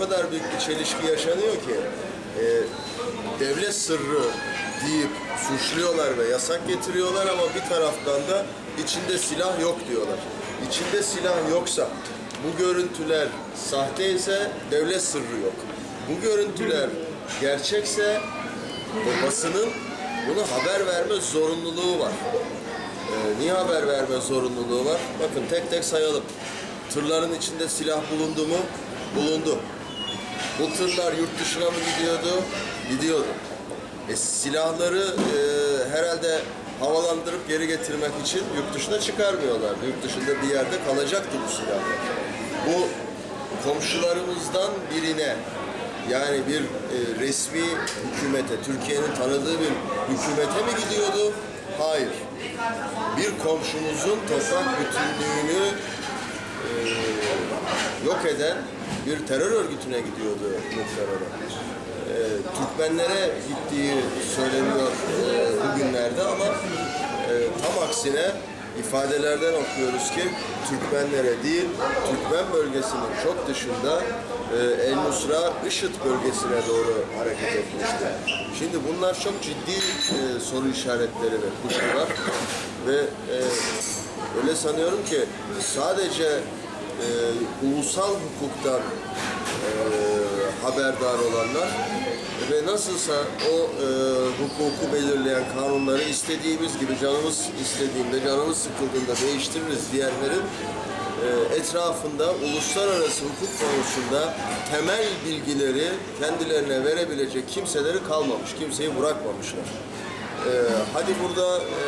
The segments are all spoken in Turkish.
kadar büyük bir çelişki yaşanıyor ki e, devlet sırrı deyip suçluyorlar ve yasak getiriyorlar ama bir taraftan da içinde silah yok diyorlar. İçinde silah yoksa bu görüntüler sahte ise devlet sırrı yok. Bu görüntüler gerçekse basının bunu haber verme zorunluluğu var. Ee, niye haber verme zorunluluğu var? Bakın tek tek sayalım. Tırların içinde silah bulundu mu? Bulundu. Bu tırlar yurt dışına mı gidiyordu? Gidiyordu. E, silahları e, herhalde havalandırıp geri getirmek için yurt dışına çıkarmıyorlar. Yurt dışında bir yerde kalacaktı bu silahlar. Bu komşularımızdan birine yani bir e, resmi hükümete, Türkiye'nin tanıdığı bir hükümete mi gidiyordu? Hayır. Bir komşumuzun toprak bütünlüğünü e, yok eden bir terör örgütüne gidiyordu muhtemelen. E, Türkmenlere gittiği söyleniyor e, bugünlerde ama e, tam aksine ifadelerden okuyoruz ki Türkmenlere değil, Türkmen bölgesinin çok dışında e, El Nusra, IŞİD bölgesine doğru hareket etmişti. Şimdi bunlar çok ciddi e, soru işaretleri ve kuşkular ve e, öyle sanıyorum ki sadece e, ulusal hukuktan e, haberdar olanlar ve nasılsa o e, hukuku belirleyen kanunları istediğimiz gibi canımız istediğinde, canımız sıkıldığında değiştiririz diyenlerin e, etrafında uluslararası hukuk konusunda temel bilgileri kendilerine verebilecek kimseleri kalmamış, kimseyi bırakmamışlar. Ee, hadi burada e,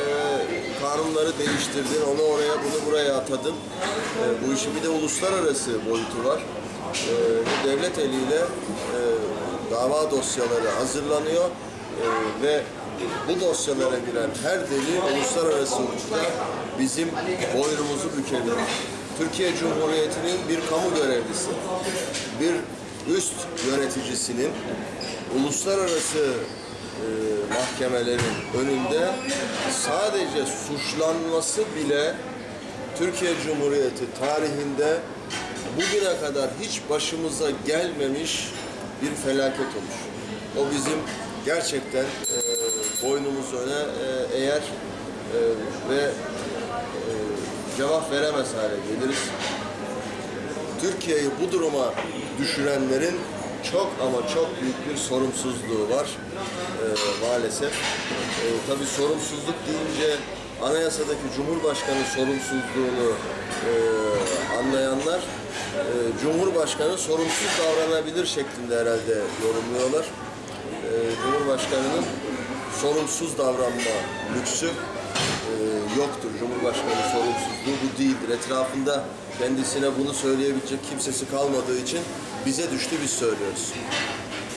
kanunları değiştirdin, onu oraya, bunu buraya atadın. Ee, bu işin bir de uluslararası boyutu var. Ee, devlet eliyle e, dava dosyaları hazırlanıyor Ee, ve bu dosyalara giren her deli uluslararası hukukta bizim boynumuzu bükebilir. Türkiye Cumhuriyeti'nin bir kamu görevlisi, bir üst yöneticisinin uluslararası e, mahkemelerin önünde sadece suçlanması bile Türkiye Cumhuriyeti tarihinde bugüne kadar hiç başımıza gelmemiş bir felaket olur. O bizim gerçekten e, boynumuz öne e, eğer e, ve e, cevap veremez hale geliriz. Türkiye'yi bu duruma düşürenlerin çok ama çok büyük bir sorumsuzluğu var e, maalesef. E, tabii sorumsuzluk deyince anayasadaki Cumhurbaşkanı sorumsuzluğunu e, anlayanlar e, Cumhurbaşkanı sorumsuz davranabilir şeklinde herhalde yorumluyorlar. E, Cumhurbaşkanının sorumsuz davranma lüksü e, yoktur. Cumhurbaşkanı sorumsuzluğu bu değildir. Etrafında kendisine bunu söyleyebilecek kimsesi kalmadığı için bize düştü biz söylüyoruz.